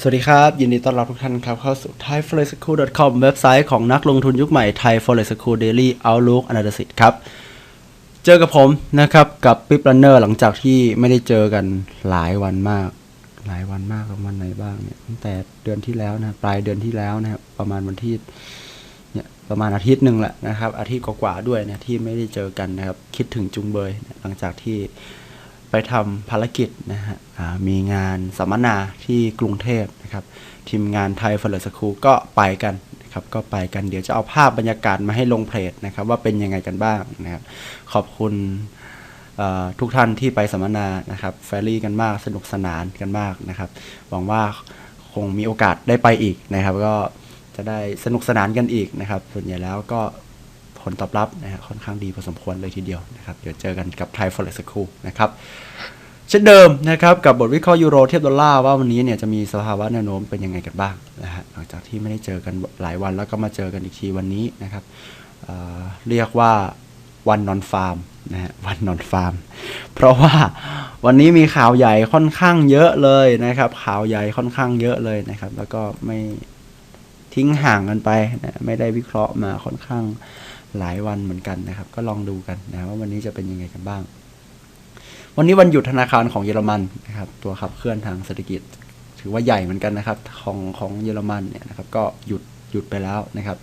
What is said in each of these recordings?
สวัสดีครับ ยินดีต้อนรับทุกท่านครับ เข้าสู่ thaiforeschool.com เว็บไซต์ของนักลงทุนยุคใหม่ Thai Forest School Daily Outlook Analysis ครับ เจอกับผมนะครับกับปิ๊บลันเนอร์หลังจากที่ไม่ได้เจอกันหลายวันมาก หลายวันมากประมาณไหนบ้างเนี่ยตั้งแต่เดือนที่แล้วนะปลายเดือนที่แล้วนะครับประมาณวันที่เนี่ยประมาณอาทิตย์หนึ่งแหละนะครับอาทิตย์กว่าๆด้วยนะที่ไม่ได้เจอกันนะครับคิดถึงจุงเบยหลังจากที่ ไปทำภารกิจนะฮะมีงานสัมมนาที่กรุงเทพนะครับ ทีมงานไทยฟลสคูก็ไปกันนะครับ ก็ไปกันเดี๋ยวจะเอาภาพบรรยากาศมาให้ลงเพจนะครับ ว่าเป็นยังไงกันบ้างนะครับ ขอบคุณทุกท่านที่ไปสัมมนานะครับแฟรี่กันมากสนุกสนานกันมากนะครับ หวังว่าคงมีโอกาสได้ไปอีกนะครับ ก็จะได้สนุกสนานกันอีกนะครับ ส่วนใหญ่แล้วก็ ลตอบรับนะฮะค่อนข้างดีพอสมควรเลยทีเดียวนะครับเดี๋ยวเจอกันกับไทยฟอเรสคูนะครับเช่นเดิมนะครับกับบทวิเคราะห์ยูโรเทียบดอลลาร์ว่าวันนี้เนี่ยจะมีสภาวะแนวโน้มเป็นยังไงกันบ้างนะฮะหลังจากที่ไม่ได้เจอกันหลายวันแล้วก็มาเจอกันอีกทีวันนี้นะครับเเรียกว่าวันนอนฟาร์มนะฮะวันนอนฟาร์ม เพราะว่าวันนี้มีข่าวใหญ่ค่อนข้างเยอะเลยนะครับ ข่าวใหญ่ค่อนข้างเยอะเลยนะครับ แล้วก็ไม่ทิ้งห่างกันไปนะไม่ได้วิเคราะห์มาค่อนข้าง หลายวันเหมือนกันนะครับ ก็ลองดูกันนะว่าวันนี้จะเป็นยังไงกันบ้าง วันนี้วันหยุดธนาคารของเยอรมันนะครับ ตัวขับเคลื่อนทางเศรษฐกิจ ถือว่าใหญ่เหมือนกันนะครับของของเยอรมันเนี่ยนะครับ ก็หยุดหยุดไปแล้วนะครับ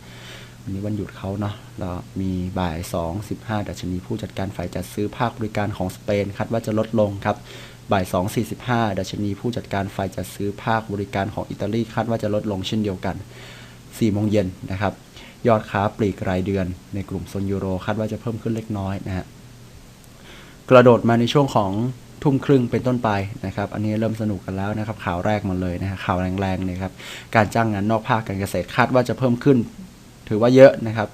วันนี้วันหยุดเขาเนาะแล้วมีบ่าย 2 15 ดัชนีผู้จัดการฝ่ายจัดซื้อภาคบริการของสเปนคาดว่าจะลดลงครับ บ่าย 2 45 ดัชนีผู้จัดการฝ่ายจัดซื้อภาคบริการของอิตาลีคาดว่าจะลดลงเช่นเดียวกัน 4 โมงเย็นนะครับ ยอดค้าปลีกรายเดือนในกลุ่มโซนยูโรคาดว่าจะเพิ่มขึ้นเล็กน้อยนะฮะกระโดดมาในช่วงของทุ่มครึ่งเป็นต้นไปนะครับ อันนี้เริ่มสนุกกันแล้วนะครับ ข่าวแรกมาเลยนะฮะข่าวแรงๆเนี่ยครับ การจ้างงานนอกภาคการเกษตรคาดว่าจะเพิ่มขึ้น ถือว่าเยอะนะครับ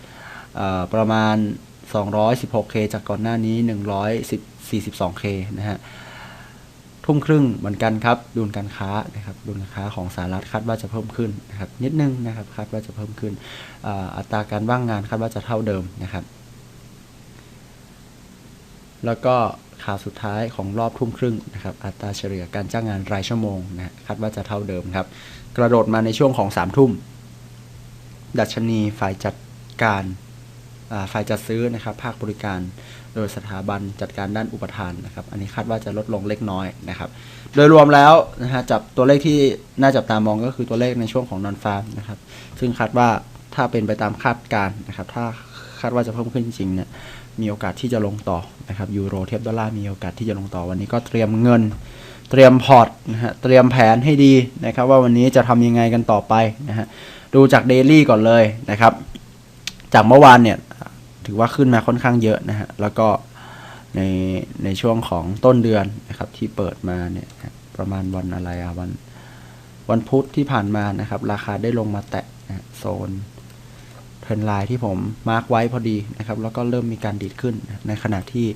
เอ่อประมาณ 216K จากก่อนหน้านี้ 142K นะฮะ ทุ่มครึ่งเหมือนกันครับดุลการค้านะครับดุลการค้าของสหรัฐคาดว่าจะเพิ่มขึ้นนะครับนิดนึงนะครับคาดว่าจะเพิ่มขึ้นอัตราการว่างงานคาดว่าจะเท่าเดิมนะครับ แล้วก็ข่าวสุดท้ายของรอบทุ่มครึ่งนะครับอัตราเฉลี่ยการจ้างงานรายชั่วโมงนะคาดว่าจะเท่าเดิมครับ กระโดดมาในช่วงของสามทุ่ม ดัชนีฝ่ายจัดการฝ่ายจัดซื้อนะครับภาคบริการ โดยสถาบันจัดการด้านอุปทานนะครับ อันนี้คาดว่าจะลดลงเล็กน้อยนะครับ โดยรวมแล้วนะฮะจับตัวเลขที่น่าจับตามองก็คือตัวเลขในช่วงของนอนฟาร์มนะครับ ซึ่งคาดว่าถ้าเป็นไปตามคาดการณ์นะครับ ถ้าคาดว่าจะเพิ่มขึ้นจริงเนี่ยมีโอกาสที่จะลงต่อนะครับยูโรเทียบดอลลาร์มีโอกาสที่จะลงต่อวันนี้ก็เตรียมเงิน เตรียมพอร์ตนะฮะเตรียมแผนให้ดีนะครับ ว่าวันนี้จะทำยังไงกันต่อไปนะฮะดูจากเดลี่ก่อนเลยนะครับ จากเมื่อวานเนี่ย ถือว่าขึ้นมาค่อนข้างเยอะนะฮะ แล้วก็ในในช่วงของต้นเดือนนะครับที่เปิดมาเนี่ยประมาณวันอะไรอะวันวันพุธที่ผ่านมานะครับ ราคาได้ลงมาแตะนะโซนเทรนไลน์ที่ผมมาร์กไว้พอดีนะครับ แล้วก็เริ่มมีการดีดขึ้นนะในขณะที่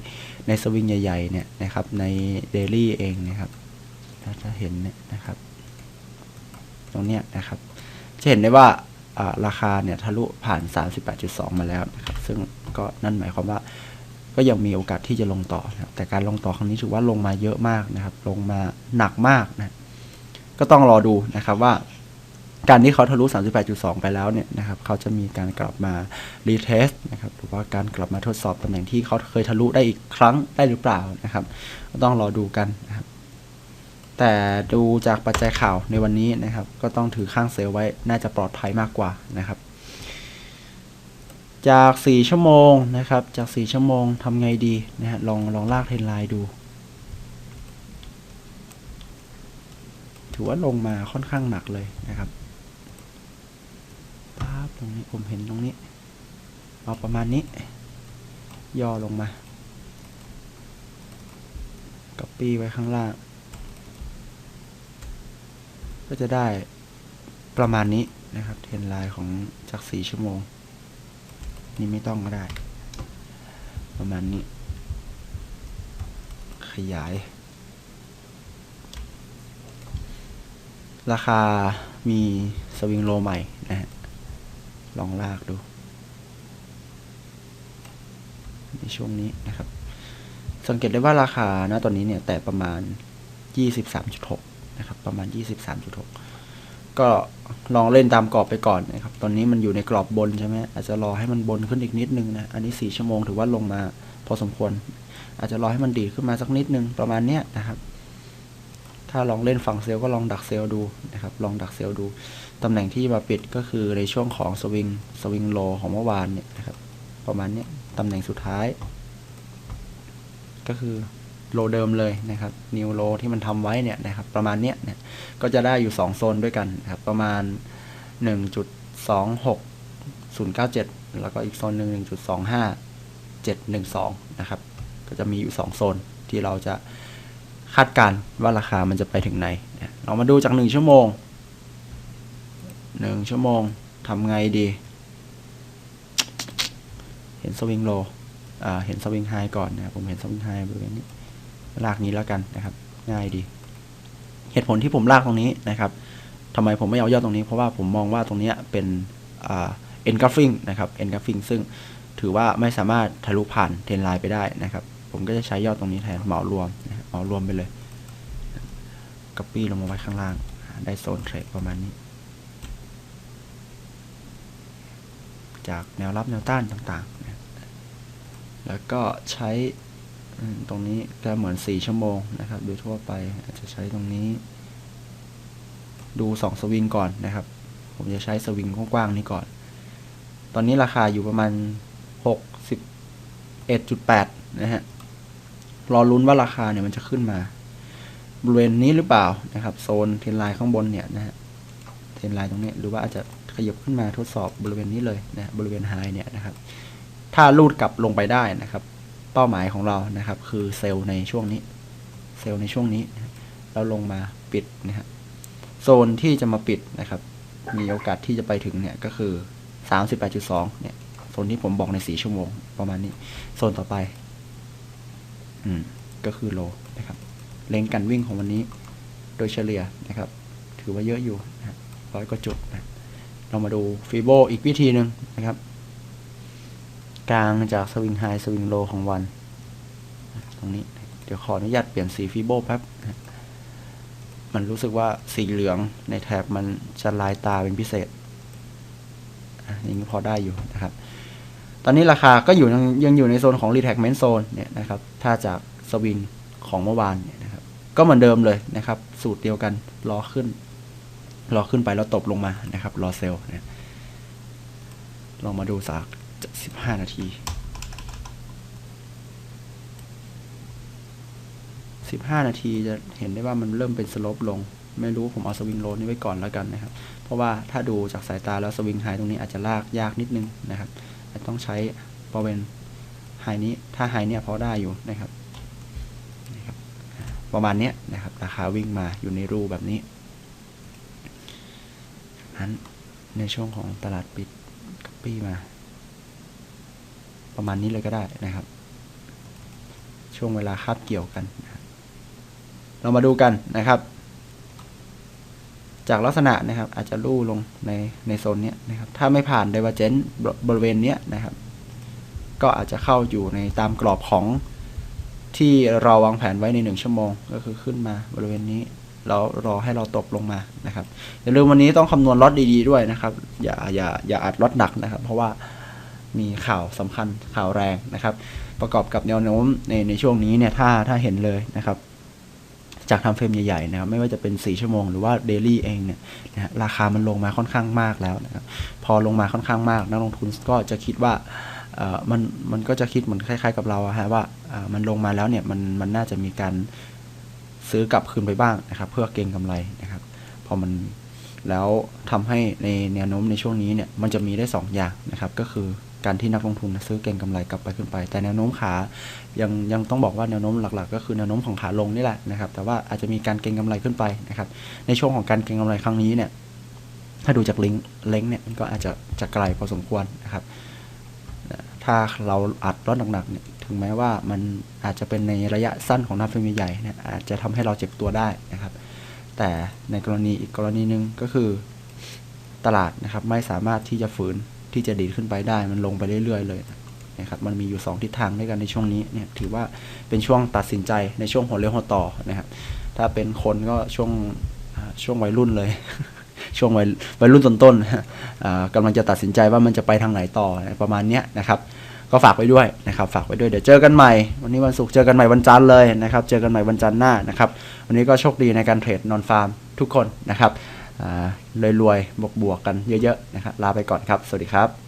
ในสวิงใหญ่ๆเนี่ยนะครับในเดลี่เองนะครับถ้าจะเห็นเนี่ยนะครับ ตรงเนี้ยนะครับจะเห็นได้ว่า ราคาเนี่ยทะลุผ่าน 38.2 มาแล้วนะครับซึ่งก็นั่นหมายความว่าก็ยังมีโอกาสที่จะลงต่อนะแต่การลงต่อครั้งนี้ถือว่าลงมาเยอะมากนะครับ ลงมาหนักมากนะก็ต้องรอดูนะครับว่า การที่เขาทะลุ 38.2 ไปแล้วเนี่ยนะครับเขาจะมีการกลับมารีเทสนะครับหรือว่าการกลับมาทดสอบตำแหน่งที่เขาเคยทะลุได้อีกครั้งได้หรือเปล่านะครับ ก็ต้องรอดูกันนะครับ แต่ดูจากปัจจัยข่าวในวันนี้นะครับ ก็ต้องถือข้างเซลไว้น่าจะปลอดภัยมากกว่านะครับ จาก 4 ชั่วโมงนะครับ จาก 4 ชั่วโมงทำไงดีนะฮะลองลองลากเทรนไลน์ดู ถือว่าลงมาค่อนข้างหนักเลยนะครับภาพตรงนี้ผมเห็นตรงนี้เอาประมาณนี้ ย่อลงมาก๊อปปี้ไว้ข้างล่าง ก็จะได้ประมาณนี้นะครับเทรนไลน์ของจาก 4 ชั่วโมง นี่ไม่ต้องก็ได้ ประมาณนี้ ขยาย ราคามีสวิงโลใหม่นะฮะลองลากดู ในช่วงนี้นะครับ สังเกตได้ว่าราคาณตอนนี้เนี่ย แต่ประมาณ 23.6 นะครับ ประมาณ 23.6 ก็ลองเล่นตามกรอบไปก่อนนะครับ ตอนนี้มันอยู่ในกรอบบนใช่ไหมอาจจะรอให้มันบนขึ้นอีกนิดนึงนะ อันนี้สี่ชั่วโมงถือว่าลงมาพอสมควร อาจจะรอให้มันดีขึ้นมาสักนิดนึงประมาณเนี้ยนะครับ ถ้าลองเล่นฝั่งเซลล์ก็ลองดักเซลล์ดูนะครับ ลองดักเซลล์ดู ตำแหน่งที่มาปิดก็คือในช่วงของสวิงสวิงโลของเมื่อวานเนี่ยนะครับ ประมาณเนี้ยตำแหน่งสุดท้าย ก็คือ โลเดิมเลยนะครับนิวโลที่มันทำไว้เนี่ยนะครับประมาณเนี้ยเนี่ยก็จะได้อยู่ 2 โซนด้วยกันนะครับประมาณ 1.26097 แล้วก็อีกโซนหนึ่ง1.25712 นะครับ ก็จะมีอยู่ 2 โซนที่เราจะคาดการณ์ว่าราคามันจะไปถึงไหนนะเรามาดูจาก 1 ชั่วโมง 1 ชั่วโมงทำไงดี เห็นสวิงโลเห็นสวิงไฮก่อนนะผมเห็นสวิงไฮบริเวณนี้ ลากนี้แล้วกันนะครับ ง่ายดี เหตุผลที่ผมลากตรงนี้นะครับทำไมผมไม่เอายอดตรงนี้เพราะว่าผมมองว่าตรงนี้เป็นอ่า engulfing นะครับ engulfing ซึ่งถือว่าไม่สามารถทะลุผ่านเทรนไลน์ไปได้นะครับ ผมก็จะใช้ยอดตรงนี้แทนเหมารวมนะเหมารวมไปเลยก๊อปปี้ลงมาไว้ข้างล่าง ได้โซนเทรดประมาณนี้ จากแนวรับแนวต้านต่างๆ แล้วก็ใช้ ตรงนี้ก็เหมือน 4 ชั่วโมงนะครับ โดยทั่วไปอาจจะใช้ตรงนี้ ดู 2 สวิงก่อนนะครับ ผมจะใช้สวิงกว้างๆนี้ก่อน ตอนนี้ราคาอยู่ประมาณ 61.8 นะฮะ รอลุ้นว่าราคาเนี่ยมันจะขึ้นมา บริเวณนี้หรือเปล่านะครับ โซนเทรนไลน์ข้างบนเนี่ยนะฮะ เทรนไลน์ตรงนี้หรือว่าอาจจะขยับขึ้นมาทดสอบบริเวณนี้เลยนะ บริเวณไฮเนี่ยนะครับ ถ้าลูดกลับลงไปได้นะครับ เป้าหมายของเรานะครับ คือเซลล์ในช่วงนี้ เซลล์ในช่วงนี้นะแล้วลงมาปิดนะฮะโซนที่จะมาปิดนะครับ มีโอกาสที่จะไปถึงเนี่ยก็คือ 38.2 เนี่ยโซนที่ผมบอกใน4ชั่วโมง ประมาณนี้ โซนต่อไป อืม ก็คือโลนะครับ เลงการวิ่งของวันนี้ โดยเฉลี่ยนะครับ ถือว่าเยอะอยู่นะร้อยกว่าจุดนะเรามาดูฟีโบอีกวิธีหนึ่งนะครับ กลางจากสวิงไฮสวิงโลของวัน ตรงนี้ เดี๋ยวขออนุญาตเปลี่ยนสีฟีโบแป๊บ มันรู้สึกว่าสีเหลืองในแถบมันจะลายตาเป็นพิเศษอย่างนี้พอได้อยู่นะครับ ตอนนี้ราคาก็อยู่ยังยังอยู่ในโซนของ retracement zone เนี่ยนะครับ ถ้าจากสวิงของเมื่อวานเนี่ยนะครับ ก็เหมือนเดิมเลยนะครับ สูตรเดียวกันรอขึ้นรอขึ้นไปแล้วตบลงมานะครับรอเซลล์นะลองมาดูสัก สิบห้านาทีสิบห้านาทีจะเห็นได้ว่ามันเริ่มเป็นสโลปลง ไม่รู้ผมเอาสวิงโลนี้ไว้ก่อนแล้วกันนะครับ เพราะว่าถ้าดูจากสายตาแล้วสวิงไฮตรงนี้อาจจะลากยากนิดนึงนะครับอาจต้องใช้บริเวณไฮนี้ถ้าไฮเนี่ยพอได้อยู่นะครับประมาณนี้นะครับ ราคาวิ่งมาอยู่ในรูแบบนี้นั้นในช่วงของตลาดปิดกัปปี้มา ประมาณนี้เลยก็ได้นะครับ ช่วงเวลาคาบเกี่ยวกัน เรามาดูกันนะครับ จากลักษณะนะครับ อาจจะลู่ลงในในโซนนี้นะครับ ถ้าไม่ผ่านไดวเจนบริเวณนี้นะครับ ก็อาจจะเข้าอยู่ในตามกรอบของที่เราวางแผนไว้ในหนึ่งชั่วโมง ก็คือขึ้นมาบริเวณนี้แล้วรอให้เราตบลงมานะครับอย่าลืมวันนี้ต้องคำนวณล็อตดีๆด้วยนะครับ อย่าอย่าอย่าอัดล็อตหนักนะครับ เพราะว่า มีข่าวสำคัญข่าวแรงนะครับ ประกอบกับแนวโน้มในในช่วงนี้เนี่ยถ้าถ้าเห็นเลยนะครับ จากทำเฟรมใหญ่ๆนะครับไม่ว่าจะเป็น 4 ชั่วโมงหรือว่าเดลี่เองเนี่ยนะราคามันลงมาค่อนข้างมากแล้วนะครับพอลงมาค่อนข้างมากนักลงทุนก็จะคิดว่ามันมันก็จะคิดเหมือนคล้ายๆกับเราฮะว่าอ่ามันลงมาแล้วเนี่ยมันมันน่าจะมีการซื้อกลับคืนไปบ้างนะครับ เพื่อเก็งกำไรนะครับ พอมันแล้วทำให้ในแนวโน้มในช่วงนี้เนี่ยมันจะมีได้สองอย่างนะครับ ก็คือ การที่นักลงทุนซื้อเก็งกำไรกลับไปขึ้นไป แต่แนวโน้มขายังยังต้องบอกว่าแนวโน้มหลัก ๆ ก็คือแนวโน้มของขาลงนี่แหละนะครับ แต่ว่าอาจจะมีการเก็งกำไรขึ้นไปนะครับ ในช่วงของการเก็งกำไรครั้งนี้เนี่ย ถ้าดูจากลิงก์เลงเนี่ยมันก็อาจจะจะไกลพอสมควรนะครับ ถ้าเราอัดรถหนักๆเนี่ยถึงแม้ว่ามันอาจจะเป็นในระยะสั้นของน้ำเฟรมใหญ่เนี่ยอาจจะทำให้เราเจ็บตัวได้นะครับ แต่ในกรณีอีกกรณีหนึ่งก็คือตลาดนะครับไม่สามารถที่จะฝืน ที่จะดีดขึ้นไปได้มันลงไปเรื่อยๆ เลยนะครับมันมีอยู่ 2 ทิศทางด้วยกันในช่วงนี้เนี่ยถือว่าเป็นช่วงตัดสินใจในช่วงหัวเลี้ยวหัวต่อนะครับถ้าเป็นคนก็ช่วงช่วงวัยรุ่นเลย ช่วงวัยวัยรุ่นต้นๆอ่ากำลังจะตัดสินใจว่ามันจะไปทางไหนต่อประมาณนี้นะครับ ก็ฝากไว้ด้วยนะครับ ฝากไว้ด้วยเดี๋ยวเจอกันใหม่ วันนี้วันศุกร์เจอกันใหม่วันจันทร์เลยนะครับ เจอกันใหม่วันจันทร์หน้านะครับ วันนี้ก็โชคดีในการเทรดนอนฟาร์มทุกคนนะครับ รวยๆบวกๆกันเยอะๆนะครับลาไปก่อนครับ สวัสดีครับ